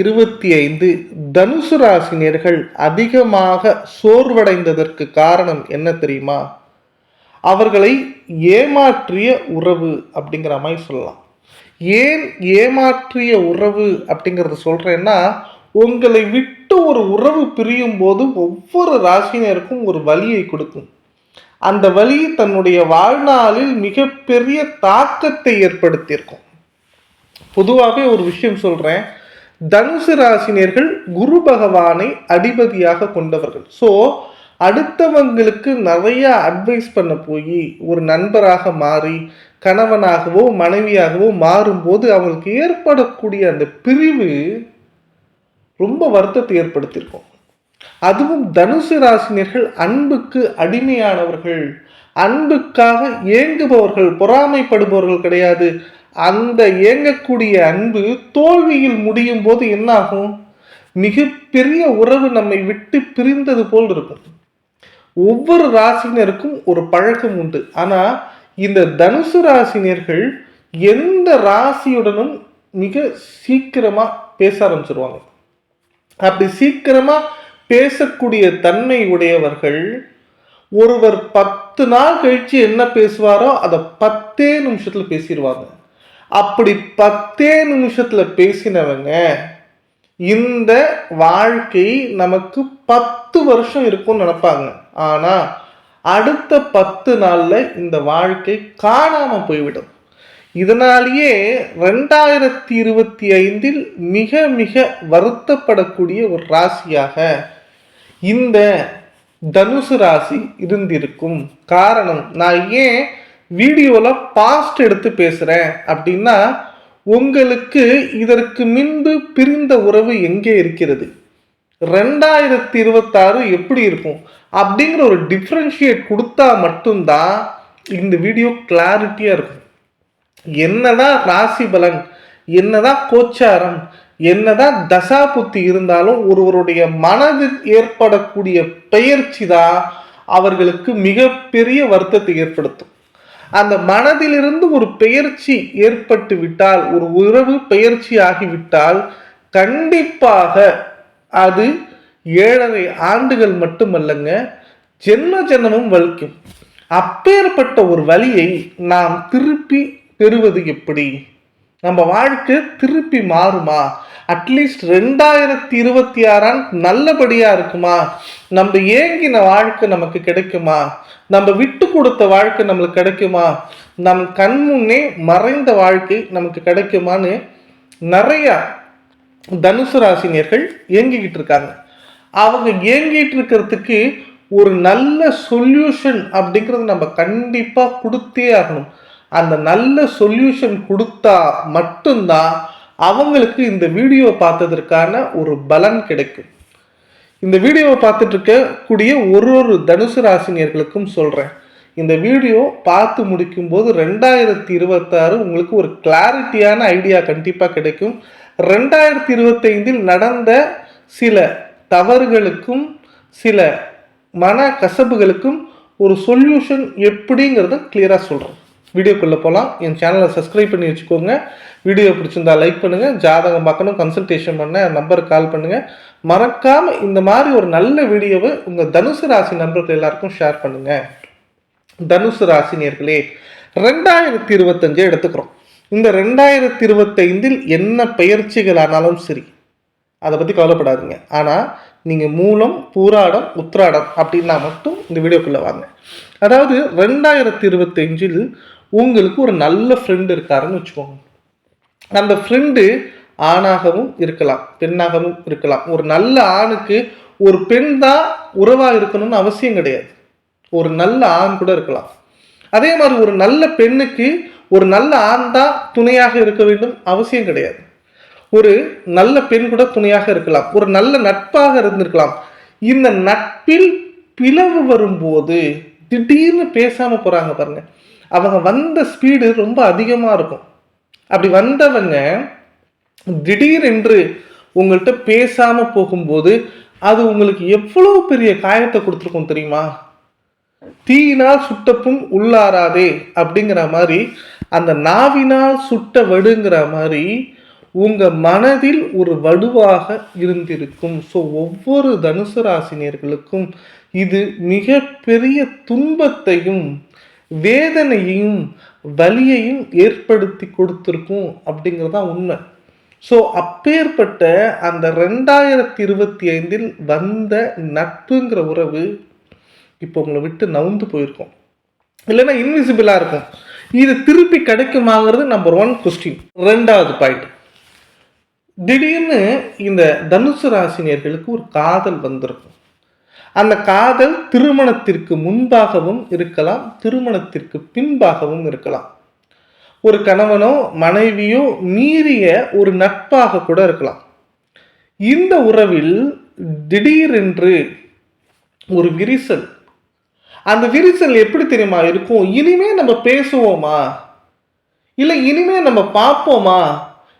இருபத்தி ஐந்து தனுசு ராசினியர்கள் அதிகமாக சோர்வடைந்ததற்கு காரணம் என்ன தெரியுமா? அவர்களை ஏமாற்றிய உறவு அப்படிங்கிற மாதிரி சொல்லலாம். ஏன் ஏமாற்றிய உறவு அப்படிங்கிறத சொல்கிறேன்னா உங்களை விட்டு ஒரு உறவு பிரியும் போது ஒவ்வொரு ராசினருக்கும் ஒரு வழியை கொடுக்கும். அந்த வழி தன்னுடைய வாழ்நாளில் மிகப்பெரிய தாக்கத்தை ஏற்படுத்தியிருக்கும். பொதுவாகவே ஒரு விஷயம் சொல்கிறேன் தனுசு ராசினியர்கள் குரு பகவானை அடிபதியாக கொண்டவர்கள். ஸோ அடுத்தவங்களுக்கு நிறைய அட்வைஸ் பண்ண போய் ஒரு நண்பராக மாறி கணவனாகவோ மனைவியாகவோ மாறும்போது அவங்களுக்கு ஏற்படக்கூடிய அந்த பிரிவு ரொம்ப வருத்தத்தை ஏற்படுத்தியிருக்கும். அதுவும் தனுசு ராசினியர்கள் அன்புக்கு அடிமையானவர்கள். அன்புக்காக ஏங்குபவர்கள் பொறாமைப்படுபவர்கள் கிடையாது. அந்த ஏங்கக்கூடிய அன்பு தோல்வியில் முடியும் போது என்னாகும்? மிகப்பெரிய உறவு நம்மை விட்டு பிரிந்தது போல் இருக்கும். ஒவ்வொரு ராசினருக்கும் ஒரு பழக்கம் உண்டு. ஆனால் இந்த தனுசு ராசினியர்கள் எந்த ராசியுடனும் மிக சீக்கிரமாக பேச ஆரம்பிச்சிருவாங்க. அப்படி சீக்கிரமாக பேசக்கூடிய தன்மை உடையவர்கள் ஒருவர் பத்து நாள் கழிச்சு என்ன பேசுவாரோ அதை பத்தே நிமிஷத்தில் பேசிடுவாங்க அப்படி பத்தே நிமிஷத்தில் பேசினவங்க இந்த வாழ்க்கை நமக்கு பத்து வருஷம் இருக்கும்னு நினைப்பாங்க. ஆனால் அடுத்த பத்து நாளில் இந்த வாழ்க்கை காணாமல் போய்விடும். இதனாலேயே ரெண்டாயிரத்தி இருபத்தி ஐந்தில் மிக மிக வருத்தப்படக்கூடிய ஒரு ராசியாக இந்த தனுசு ராசி இருந்திருக்கும். காரணம் நான் ஏன் வீடியோவில் பாஸ்ட் எடுத்து பேசுகிறேன் அப்படின்னா உங்களுக்கு இதற்கு முன்பு பிரிந்த உறவு எங்கே இருக்கிறது? ரெண்டாயிரத்தி இருபத்தாறு எப்படி இருக்கும்? அப்படிங்கிற ஒரு டிஃப்ரென்ஷியேட் கொடுத்தா மட்டும்தான் இந்த வீடியோ கிளாரிட்டியாக இருக்கும். என்னதான் ராசி பலன் என்னதான் கோச்சாரம் என்னதான் தசா புத்தி இருந்தாலும் ஒருவருடைய மனதில் ஏற்படக்கூடிய பெயர்ச்சி தான் அவர்களுக்கு மிகப்பெரிய வருத்தத்தை ஏற்படுத்தும். அந்த மனதிலிருந்து ஒரு பெயர்ச்சி ஏற்பட்டு விட்டால் ஒரு உறவு பெயர்ச்சி ஆகிவிட்டால் கண்டிப்பாக அது ஏழரை ஆண்டுகள் மட்டுமல்லங்க ஜென்ம ஜென்மமும் வலிக்கும். அப்பேற்பட்ட ஒரு வழியை நாம் திருப்பி பெறுவது எப்படி? நம்ம வாழ்க்கை திருப்பி மாறுமா? அட்லீஸ்ட் ரெண்டாயிரத்தி இருபத்தி ஆறாம் நல்லபடியாக இருக்குமா? நம்ம ஏங்கின வாழ்க்கை நமக்கு கிடைக்குமா? நம்ம விட்டு கொடுத்த வாழ்க்கை நம்மளுக்கு கிடைக்குமா? நம் கண் முன்னே மறைந்த வாழ்க்கை நமக்கு கிடைக்குமான்னு நிறையா தனுசு ராசினியர்கள் ஏங்கிக்கிட்டு இருக்காங்க. அவங்க இயங்கிட்டு இருக்கிறதுக்கு ஒரு நல்ல சொல்யூஷன் அப்படிங்கிறது நம்ம கண்டிப்பாக கொடுத்தே ஆகணும். அந்த நல்ல சொல்யூஷன் கொடுத்தா மட்டும்தான் அவங்களுக்கு இந்த வீடியோ பார்த்ததற்கான ஒரு பலன் கிடைக்கும். இந்த வீடியோவை பார்த்துட்டு இருக்கக்கூடிய ஒரு ஒரு தனுசு ராசினியர்களுக்கும் சொல்கிறேன் இந்த வீடியோ பார்த்து முடிக்கும்போது ரெண்டாயிரத்தி இருபத்தாறு உங்களுக்கு ஒரு கிளாரிட்டியான ஐடியா கண்டிப்பாக கிடைக்கும். ரெண்டாயிரத்தி இருபத்தைந்தில் நடந்த சில தவறுகளுக்கும் சில மன கசப்புகளுக்கும் ஒரு சொல்யூஷன் எப்படிங்கிறத கிளியராக சொல்கிறேன் வீடியோக்குள்ளே போகலாம் என் சேனலை சப்ஸ்கிரைப் பண்ணி வச்சுக்கோங்க. வீடியோ பிடிச்சிருந்தா லைக் பண்ணுங்கள் ஜாதகம் பார்க்கணும் கன்சல்டேஷன் பண்ண நம்பருக்கு கால் பண்ணுங்கள் மறக்காமல் இந்த மாதிரி ஒரு நல்ல வீடியோவை உங்கள் தனுசு ராசி நண்பர்கள் எல்லாருக்கும் ஷேர் பண்ணுங்கள் தனுசு ராசினியர்களே ரெண்டாயிரத்தி இருபத்தஞ்சு எடுத்துக்கிறோம். இந்த ரெண்டாயிரத்தி இருபத்தைந்தில் என்ன பயிற்சிகள் ஆனாலும் சரி அதை பற்றி கவலைப்படாதீங்க. ஆனால் நீங்கள் மூலம் பூராடம் உத்ராடம் அப்படின்னா மட்டும் இந்த வீடியோக்குள்ளே வாங்க. அதாவது ரெண்டாயிரத்தி இருபத்தஞ்சில் உங்களுக்கு ஒரு நல்ல ஃப்ரெண்டு இருக்காருன்னு வச்சுக்கோங்க. அந்த ஃப்ரெண்டு ஆணாகவும் இருக்கலாம் பெண்ணாகவும் இருக்கலாம். ஒரு நல்ல ஆணுக்கு ஒரு பெண் தான் உறவாக இருக்கணும்னு அவசியம் கிடையாது. ஒரு நல்ல ஆண் கூட இருக்கலாம். அதே மாதிரி ஒரு நல்ல பெண்ணுக்கு ஒரு நல்ல ஆண் தான் துணையாக இருக்க வேண்டும் அவசியம் கிடையாது. ஒரு நல்ல பெண் கூட துணையாக இருக்கலாம். ஒரு நல்ல நட்பாக இருந்திருக்கலாம். இந்த நட்பில் பிளவு வரும்போது திடீர்னு பேசாமல் போகிறாங்க பாருங்கள் அவங்க வந்த ஸ்பீடு ரொம்ப அதிகமாக இருக்கும். அப்படி வந்தவங்க திடீரென்று உங்கள்கிட்ட பேசாமல் போகும்போது அது உங்களுக்கு எவ்வளோ பெரிய காயத்தை கொடுத்துருக்கும் தெரியுமா? தீயினால் சுட்டப்பும் உள்ளாராதே அப்படிங்கிற மாதிரி அந்த நாவினால் சுட்ட வடுங்கிற மாதிரி உங்கள் மனதில் ஒரு வடுவாக இருந்திருக்கும். ஸோ ஒவ்வொரு தனுசு ராசினியர்களுக்கும் இது மிகப்பெரிய துன்பத்தையும் வேதனையையும் வலியையும் ஏற்படுத்தி கொடுத்துருக்கும் அப்படிங்கிறது தான் உண்மை. ஸோ அப்பேற்பட்ட அந்த ரெண்டாயிரத்தி இருபத்தி ஐந்தில் வந்த நட்புங்கிற உறவு இப்போ உங்களை விட்டு நவுந்து போயிருக்கோம். இல்லைன்னா இன்விசிபிளாக இருக்கும். இது திருப்பி கிடைக்குமாங்கிறது நம்பர் ஒன் கொஸ்டின் ரெண்டாவது பாயிண்ட் திடீர்னு இந்த தனுசு ராசினியர்களுக்கு ஒரு காதல் வந்திருக்கும். அந்த காதல் திருமணத்திற்கு முன்பாகவும் இருக்கலாம் திருமணத்திற்கு பின்பாகவும் இருக்கலாம். ஒரு கணவனோ மனைவியோ மீறிய ஒரு நட்பாக கூட இருக்கலாம். இந்த உறவில் திடீரென்று ஒரு விரிசல். அந்த விரிசல் எப்படி தெரியுமா இருக்கும்? இனிமே நம்ம பேசுவோமா? இல்லை இனிமே நம்ம பார்ப்போமா?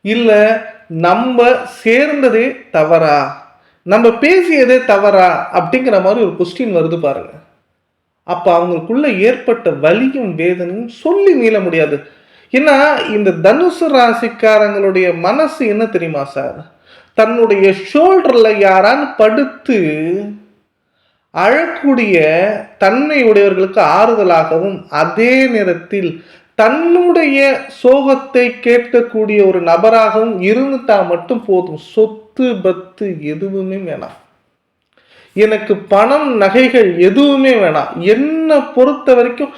இல்லை நம்ம சேர்ந்ததே தவறா? நம்ம பேசியதே தவறா அப்படிங்கிற மாதிரி ஒரு கொஸ்டின் வருது பாருங்க. அப்போ அவங்களுக்குள்ள ஏற்பட்ட வலியும் வேதனையும் சொல்லி மீள முடியாது. ஏன்னா இந்த தனுசு ராசிக்காரங்களுடைய மனசு என்ன தெரியுமா சார் தன்னுடைய ஷோல்டரில் யாரான்னு படுத்து அழக்கூடிய தன்மை உடையவர்களுக்கு ஆறுதலாகவும் அதே நேரத்தில் தன்னுடைய சோகத்தை கேட்கக்கூடிய ஒரு நபராகவும் இருந்துட்டா மட்டும் போதும். சொத்து பத்து எதுவுமே வேணாம். எனக்கு பணம் நகைகள் எதுவுமே வேணாம். என்னை பொறுத்த வரைக்கும்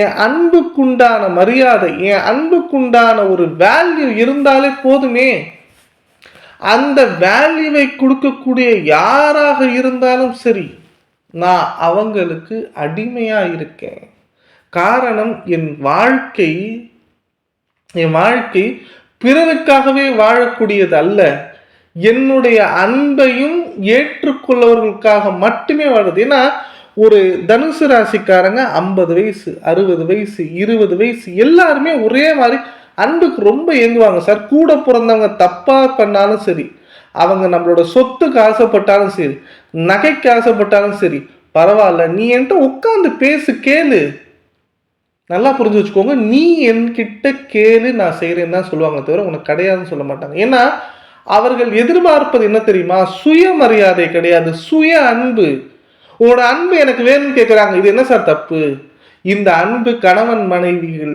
என் அன்புக்குண்டான மரியாதை என் அன்புக்குண்டான ஒரு வேல்யூ இருந்தாலே போதுமே. அந்த வேல்யூவை கொடுக்கக்கூடிய யாராக இருந்தாலும் சரி நான் அவங்களுக்கு அடிமையாக இருக்கேன் காரணம் என் வாழ்க்கை என் வாழ்க்கை பிறருக்காகவே வாழக்கூடியது அல்ல என்னுடைய அன்பையும் ஏற்றுக்கொள்ளவர்களுக்காக மட்டுமே வாழுது ஏன்னா ஒரு தனுசு ராசிக்காரங்க ஐம்பது வயசு அறுபது வயசு இருபது வயசு எல்லாருமே ஒரே மாதிரி அன்புக்கு ரொம்ப இயங்குவாங்க சார் கூட பிறந்தவங்க தப்பாக பண்ணாலும் சரி அவங்க நம்மளோட சொத்துக்கு ஆசைப்பட்டாலும் சரி நகைக்கு ஆசைப்பட்டாலும் சரி பரவாயில்ல நீ என்கிட்ட உட்காந்து பேசு கேளு. நல்லா புரிஞ்சு வச்சுக்கோங்க. நீ என்கிட்ட கேளு நான் செய்கிறேன்னு தான் சொல்லுவாங்க தவிர உனக்கு கிடையாதுன்னு சொல்ல மாட்டாங்க. ஏன்னா அவர்கள் எதிர்பார்ப்பது என்ன தெரியுமா? சுயமரியாதை கிடையாது. சுய அன்பு. உன்னோட அன்பு எனக்கு வேணும்னு கேட்குறாங்க இது என்ன சார் தப்பு? இந்த அன்பு கணவன் மனைவிகள்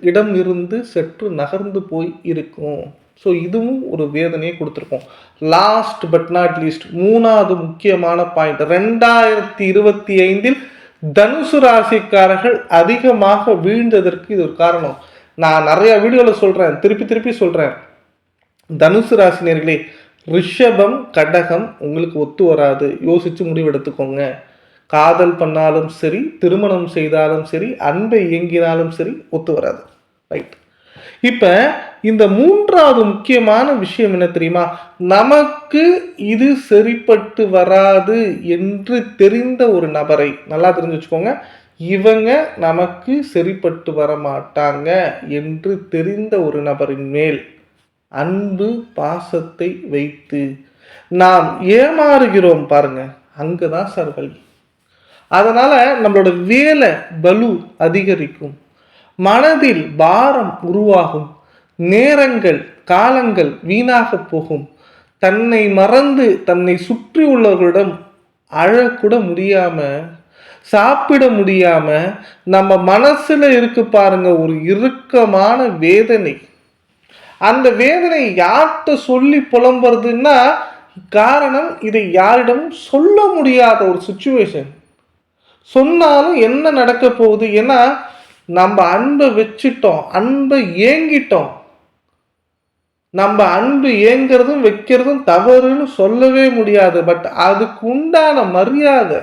இடம் இருந்து சற்று நகர்ந்து போய் இருக்கும். ஸோ இதுவும் ஒரு வேதனையை கொடுத்துருக்கோம். லாஸ்ட் பட் நாட் லீஸ்ட் மூணாவது முக்கியமான பாயிண்ட் ரெண்டாயிரத்தி இருபத்தி ஐந்தில் தனுசு ராசிக்காரர்கள் அதிகமாக வீழ்ந்ததற்கு இது ஒரு காரணம். நான் நிறைய வீடியோவில் சொல்கிறேன் திருப்பி திருப்பி சொல்கிறேன் தனுசு ராசினியர்களே ரிஷபம் கடகம் உங்களுக்கு ஒத்து வராது. யோசித்து முடிவெடுத்துக்கோங்க. காதல் பண்ணாலும் சரி திருமணம் செய்தாலும் சரி அன்பை இயங்கினாலும் சரி ஒத்து வராது. ரைட் இப்போ இந்த மூன்றாவது முக்கியமான விஷயம் என்ன தெரியுமா? நமக்கு இது சரிப்பட்டு வராது என்று தெரிந்த ஒரு நபரை நல்லா தெரிஞ்சு வச்சுக்கோங்க இவங்க நமக்கு சரிப்பட்டு வர மாட்டாங்க என்று தெரிந்த ஒரு நபரின் மேல் அன்பு பாசத்தை வைத்து நாம் ஏமாறுகிறோம் பாருங்க. அங்கதான் சார் வழி அதனால நம்மளோட வேலை பலு அதிகரிக்கும். மனதில் பாரம் உருவாகும். நேரங்கள் காலங்கள் வீணாக போகும். தன்னை மறந்து தன்னை சுற்றி உள்ளவர்களிடம் அழக்கூட முடியாம சாப்பிட முடியாம நம்ம மனசுல இருக்கு பாருங்க ஒரு இறுக்கமான வேதனை. அந்த வேதனை யார்கிட்ட சொல்லி புலம்புறதுன்னா காரணம் இதை யாரிடம் சொல்ல முடியாத ஒரு சுச்சுவேஷன் சொன்னாலும் என்ன நடக்க போகுது? ஏன்னா நம்ம அன்பை வச்சுட்டோம் அன்பை ஏங்கிட்டோம். நம்ம அன்பு ஏங்கிறதும் வைக்கிறதும் தவறுன்னு சொல்லவே முடியாது. பட் அதுக்கு உண்டான மரியாதை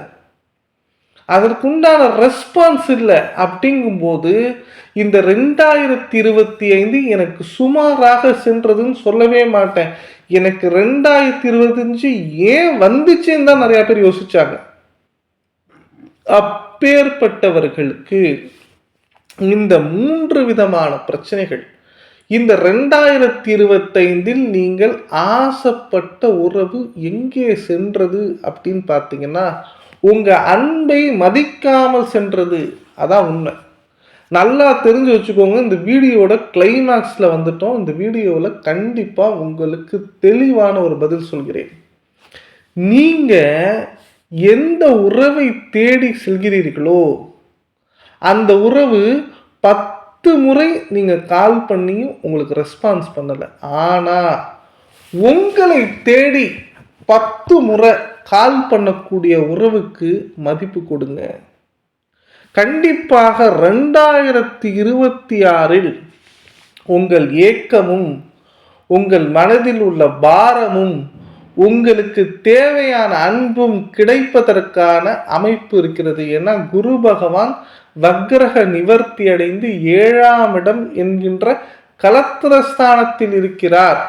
அதற்குண்டான ரெஸ்பான்ஸ் இல்லை. அப்படிங்கும்போது இந்த ரெண்டாயிரத்தி இருபத்தி ஐந்து எனக்கு சுமாராக சென்றதுன்னு சொல்லவே மாட்டேன். எனக்கு ரெண்டாயிரத்தி இருபத்தஞ்சு ஏன் வந்துச்சுன்னு தான் நிறைய பேர் யோசிச்சாங்க. அப்பேற்பட்டவர்களுக்கு இந்த மூன்று விதமான பிரச்சனைகள். இந்த ரெண்டாயிரத்தி இருபத்தைந்தில் நீங்கள் ஆசைப்பட்ட உறவு எங்கே சென்றது அப்படின்னு பார்த்தீங்கன்னா உங்கள் அன்பை மதிக்காமல் சென்றது அதான் உண்மை. நல்லா தெரிஞ்சு வச்சுக்கோங்க இந்த வீடியோட கிளைமேக்ஸில் வந்துட்டோம். இந்த வீடியோவில் கண்டிப்பாக உங்களுக்கு தெளிவான ஒரு பதில் சொல்கிறேன். நீங்கள் எந்த உறவை தேடி செல்கிறீர்களோ அந்த உறவு பத்து முறை நீங்கள் கால் பண்ணியும் உங்களுக்கு ரெஸ்பான்ஸ் பண்ணலை. ஆனால் உங்களை தேடி பத்து முறை கால் பண்ணக்கூடிய உறவுக்கு மதிப்பு கொடுங்க. கண்டிப்பாக ரெண்டாயிரத்தி இருபத்தி ஆறில் உங்கள் ஏக்கமும் உங்கள் மனதில் உள்ள பாரமும் உங்களுக்கு தேவையான அன்பும் கிடைப்பதற்கான அமைப்பு இருக்கிறது. ஏன்னா குரு பகவான் வக்ரக நிவர்த்தி அடைந்து ஏழாம் இடம் என்கின்ற கலத்திரஸ்தானத்தில் இருக்கிறார்.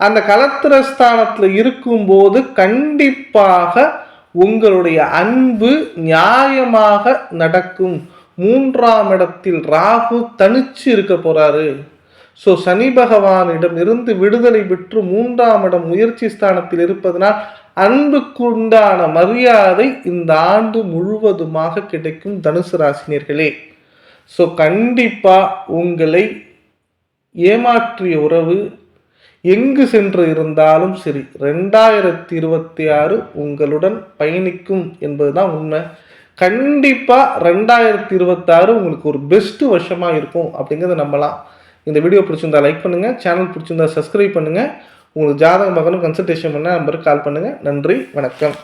அந்த கலத்திரஸ்தானத்தில் இருக்கும்போது கண்டிப்பாக உங்களுடைய அன்பு நியாயமாக நடக்கும். மூன்றாம் இடத்தில் ராகு தனிச்சு இருக்க போறாரு. ஸோ சனி பகவானிடம் இருந்து விடுதலை பெற்று மூன்றாம் இடம் முயற்சி ஸ்தானத்தில் இருப்பதனால் அன்புக்குண்டான மரியாதை இந்த ஆண்டு முழுவதுமாக கிடைக்கும் தனுசு ராசினியர்களே. ஸோ கண்டிப்பாக உங்களை ஏமாற்றிய உறவு எங்கு சென்று இருந்தாலும் சரி ரெண்டாயிரத்தி இருபத்தி ஆறு உங்களுடன் பயணிக்கும் என்பதுதான் உண்மை. கண்டிப்பாக ரெண்டாயிரத்தி இருபத்தாறு உங்களுக்கு ஒரு பெஸ்ட்டு வருஷமாக இருக்கும் அப்படிங்கிறத நம்பலாம். இந்த வீடியோ பிடிச்சிருந்தா லைக் பண்ணுங்கள் சேனல் பிடிச்சிருந்தா சப்ஸ்கிரைப் பண்ணுங்கள் உங்களுக்கு ஜாதகம் பார்க்கணும் கன்சல்டேஷன் பண்ண நம்பருக்கு கால் பண்ணுங்கள் நன்றி வணக்கம்.